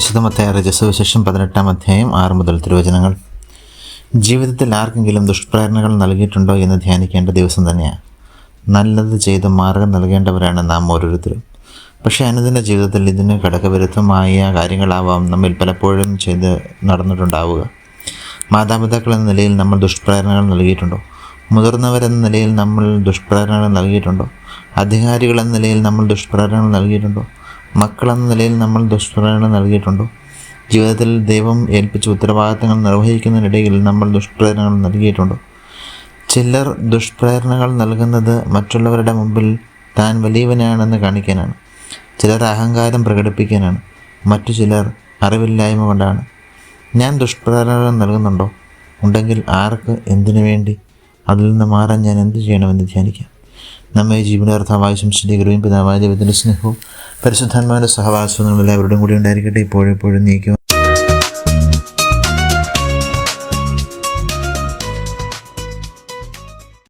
വിശുദ്ധമത്തായ രജസവിശേഷം പതിനെട്ടാം അധ്യായം ആറ് മുതൽ തിരുവചനങ്ങൾ. ജീവിതത്തിൽ ആർക്കെങ്കിലും ദുഷ്പ്രേരണകൾ നൽകിയിട്ടുണ്ടോ എന്ന് ധ്യാനിക്കേണ്ട ദിവസം തന്നെയാണ് നല്ലത് ചെയ്ത് മാർഗം നൽകേണ്ടവരാണ് നാം ഓരോരുത്തരും. പക്ഷേ അനുദിന ജീവിതത്തിൽ ഇതിന് ഘടകവിരുദ്ധമായ കാര്യങ്ങളാവാം നമ്മിൽ പലപ്പോഴും ചെയ്ത് നടന്നിട്ടുണ്ടാവുക. മാതാപിതാക്കൾ എന്ന നിലയിൽ നമ്മൾ ദുഷ്പ്രേരണകൾ നൽകിയിട്ടുണ്ടോ? മുതിർന്നവരെന്ന നിലയിൽ നമ്മൾ ദുഷ്പ്രേരണകൾ നൽകിയിട്ടുണ്ടോ? അധികാരികൾ എന്ന നിലയിൽ നമ്മൾ ദുഷ്പ്രേരണകൾ നൽകിയിട്ടുണ്ടോ? മക്കളെന്ന നിലയിൽ നമ്മൾ ദുഷ്പ്രേരണ നൽകിയിട്ടുണ്ടോ? ജീവിതത്തിൽ ദൈവം ഏൽപ്പിച്ച ഉത്തരവാദിത്തങ്ങൾ നിർവഹിക്കുന്നതിനിടയിൽ നമ്മൾ ദുഷ്പ്രേരണകൾ നൽകിയിട്ടുണ്ടോ? ചിലർ ദുഷ്പ്രേരണകൾ നൽകുന്നത് മറ്റുള്ളവരുടെ മുമ്പിൽ താൻ വലിയവനാണെന്ന് കാണിക്കാനാണ്. ചിലർ അഹങ്കാരം പ്രകടിപ്പിക്കാനാണ്. മറ്റു ചിലർ അറിവില്ലായ്മ കൊണ്ടാണ്. ഞാൻ ദുഷ്പ്രേരണകൾ നൽകുന്നുണ്ടോ? ഉണ്ടെങ്കിൽ ആർക്ക് എന്തിനു വേണ്ടി? അതിൽ നിന്ന് മാറാൻ ഞാൻ എന്ത് ചെയ്യണമെന്ന് ധ്യാനിക്കാം. നമ്മെ ജീവനാർത്ഥമായി സംശയിക്കുകയും പിതാവായ ദൈവത്തിന്റെ സ്നേഹവും പരിശുദ്ധാത്മാവിന്റെ സഹവാസവും നമ്മൾ എല്ലാവരുടെയും കൂടി ഉണ്ടായിരിക്കട്ടെ. ഇപ്പോഴും നീക്കുക നീക്കും.